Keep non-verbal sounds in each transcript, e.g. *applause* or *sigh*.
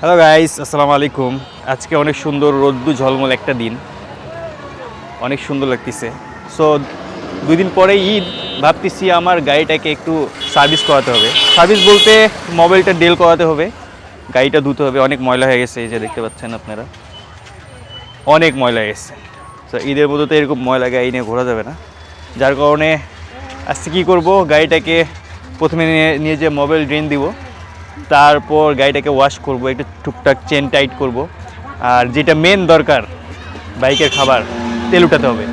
Hello guys আসসালামু আলাইকুম আজকে অনেক সুন্দর রোদ্দু ঝলমল একটা দিন। অনেক সুন্দর লাগতেছে। সো দুই দিন পরে ঈদ, ভাবতেছি আমার গাড়িটাকে একটু সার্ভিস করাতে হবে। সার্ভিস বলতে মোবাইলটা ডেল করাতে হবে। গাড়িটা ধুতে হবে। অনেক ময়লা হয়ে গেছে, এই যে দেখতে পাচ্ছেন আপনারা। অনেক ময়লা হয়ে গেছে। তো ঈদের মধ্যে তো এরকম ময়লা গাড়ি নিয়ে ঘোরা যাবে না। যার কারণে আজকে কী করব? গাড়িটাকে প্রথমে নিয়ে নিয়ে যে মোবাইল ড্রেন দিব। তারপর গাড়িটাকে ওয়াশ করব একটু টুকটাক চেন টাইট করব। আর যেটা মেন দরকার বাইকের খাবার তেল উঠাতে হবে।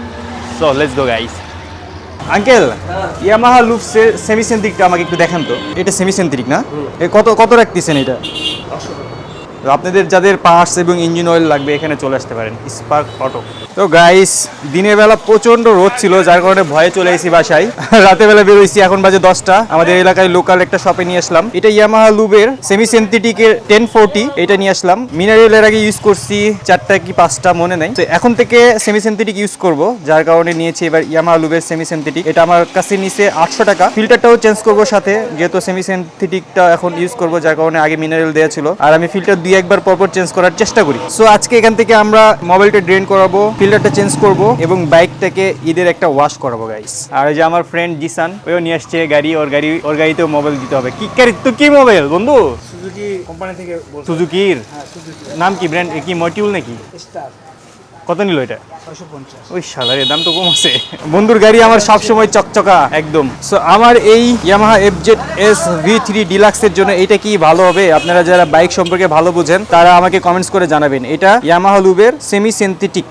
So let's go guys uncle Yamaha lube semi সেন্ট্রিকটা আমাকে একটু দেখান তো। এটা সেমি সেন্ট্রিক না এ কত কত রাখতেছেন এটা? আপনাদের যাদের পার্টস এবং ইঞ্জিন অয়েল লাগবে, এখানে চলে আসতে পারেন স্পার্ক অটো তো গাইস দিনের বেলা প্রচণ্ড রোদ ছিল, যার কারণে ভয়ে চলে এসেছি বাসায়। *laughs* রাতের বেলা বেরোইছি, এখন বাজে দশটা। আমাদের এলাকায় লোকাল একটা শপে নিয়ে আসলাম। এটা ইয়ামাহা লুবের সেমি সেন্থেটিকের টেন ফোরটি এটা নিয়ে আসলাম। মিনারেলের আগে ইউজ করছি, চারটা কি পাঁচটা, মনে নেই। তো এখন থেকে সেমি সেন্থেটিক ইউজ করব, যার কারণে নিয়েছি এবার ইয়ামাহা লুবের সেমি সেন্থেটিক এটা আমার কাছে নিচে আটশো টাকা। ফিল্টারটাও চেঞ্জ করব সাথে, যেহেতু সেমি সেন্থেটিকটা এখন ইউজ করব, যার কারণে আগে মিনারেল দেওয়া ছিল। আর আমি ফিল্টার দুই একবার পরপর চেঞ্জ করার চেষ্টা করি। সো আজকে এখান থেকে আমরা মোবাইলটা ড্রেন করাবো ফিল্টারটা চেঞ্জ করব এবং বাইকটাকে ঈদের একটা ওয়াশ করাবো গাইস আর যে আমার ফ্রেন্ড জিসান ওইও নিয়ে আসছে গাড়ি ওর গাড়ি ওর গাড়িতেও মোবাইল দিতে হবে। কি গাড়ি? তো কি মোবাইল বন্ধু? সুজুকি কোম্পানি থেকে সুজুকির হ্যাঁ নাম কি ব্র্যান্ড কি মটিউল নাকি? স্টার কত নিল এটা? ওই সালারের দাম তো কম আছে। বন্ধুর গাড়ি আমার সব সময় চকচকা একদম। সো আমার এই Yamaha FZ S V three ডিলাক্সের জন্য এটা কি ভালো হবে? আপনারা যারা বাইক সম্পর্কে ভালো বুঝেন তারা আমাকে কমেন্টস করে জানাবেন। এটা ইয়ামাহা লুবের সেমি সিনথেটিক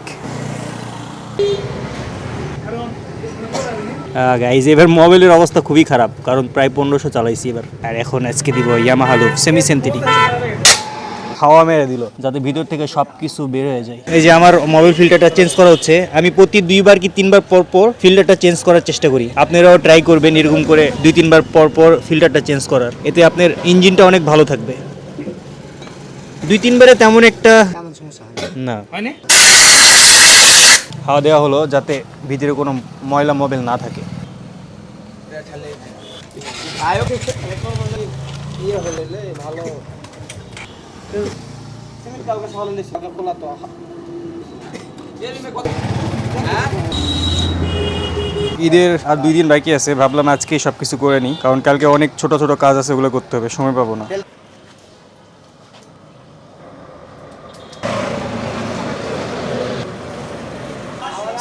গাইজ এবার মোবাইলের অবস্থা খুবই খারাপ কারণ প্রায় পনেরোশো চালাইছি এবার। আর এখন আজকে দিব ইয়ামাহা লুব সেমি সিনথেটিক হাওয়া মেরে দিল। যাতে ভিতর থেকে সব কিছু বের হয়ে যায়। এই যে আমার মোবাইল ফিল্টারটা চেঞ্জ করা হচ্ছে আমি প্রতি দুইবার কি তিনবার পর পর ফিল্টারটা চেঞ্জ করার চেষ্টা করি। আপনারাও ট্রাই করবেন এরকম করে দুই তিনবার পর পর ফিল্টারটা চেঞ্জ করার। এতে আপনার ইঞ্জিনটা অনেক ভালো থাকবে। দুই তিনবারে তেমন একটা হয় না। হয় না হাওয়া দেওয়া হলো যাতে ভিতরে কোনো ময়লা মোবাইল না থাকে। আয়ো ইয়ে হলে ভালো। ঈদের আর দুই দিন বাকি আছে, ভাবলাম আজকে সবকিছু করে নিই, কারণ কালকে অনেক ছোট ছোট কাজ আছে, ওগুলো করতে হবে, সময় পাবো না।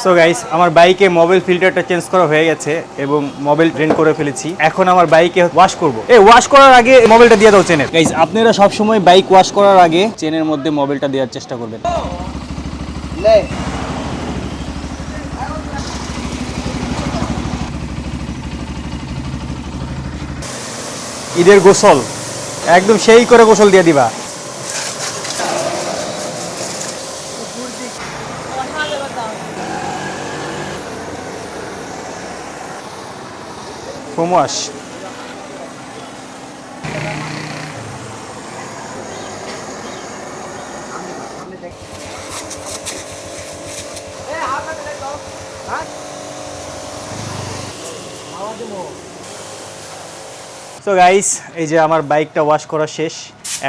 সো গাইস আমার বাইকে মোবাইল ফিল্টারটা চেঞ্জ করা হয়ে গেছে এবং মোবাইল ড্রেন করে ফেলেছি। এখন আমার বাইকে ওয়াশ করব। এই ওয়াশ করার আগে মোবাইলটা দিয়ে দাও চেনের গাইস আপনারা সব সময় বাইক ওয়াশ করার আগে চেনের মধ্যে মোবাইলটা দেওয়ার চেষ্টা করবেন। ঈদের গোসল। একদম সেই করে গোসল দিয়ে দিবা। ফোমওয়াশ সো গাইস এই যে আমার বাইকটা ওয়াশ করা শেষ,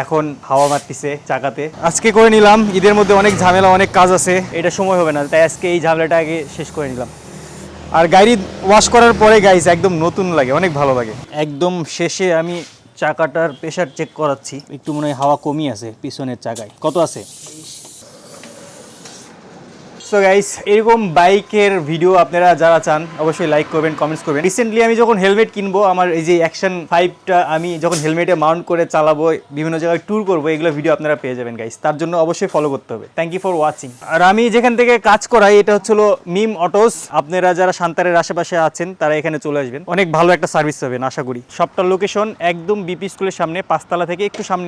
এখন হাওয়া মারতেছে চাকাতে। আজকে করে নিলাম, ঈদের মধ্যে অনেক ঝামেলা, অনেক কাজ আছে, এটা সময় হবে না, তাই আজকে এই ঝামেলাটা আগে শেষ করে নিলাম। আর গাড়ি ওয়াশ করার পরে গাইস একদম নতুন লাগে, অনেক ভালো লাগে। একদম শেষে আমি চাকাটার প্রেশার চেক করাচ্ছি, একটু মনে হয় হাওয়া কমই আছে, পিছনের চাকায়। কত আছে? সো গাইস এরকম বাইকের ভিডিও আপনারা যারা চান, অবশ্যই লাইক করবেন কমেন্টস করবেন। রিসেন্টলি আমি যখন হেলমেট কিনবো, আমার এই যে অ্যাকশন ফাইভটা আমি যখন হেলমেটে মাউন্ট করে চালাবো, বিভিন্ন জায়গায় ট্যুর করব, এগুলো ভিডিও আপনারা পেয়ে যাবেন গাইস তার জন্য অবশ্যই ফলো করতে হবে। থ্যাংক ইউ ফর ওয়াচিং আর আমি যেখান থেকে কাজ করাই, এটা হচ্ছিল মিম অটোস আপনারা যারা সান্তারের আশেপাশে আছেন, তারা এখানে চলে আসবেন। অনেক ভালো একটা সার্ভিস পাবেন, আশা করি। সবটার লোকেশন একদম বিপি স্কুলের সামনে, পাঁচতলা থেকে একটু সামনে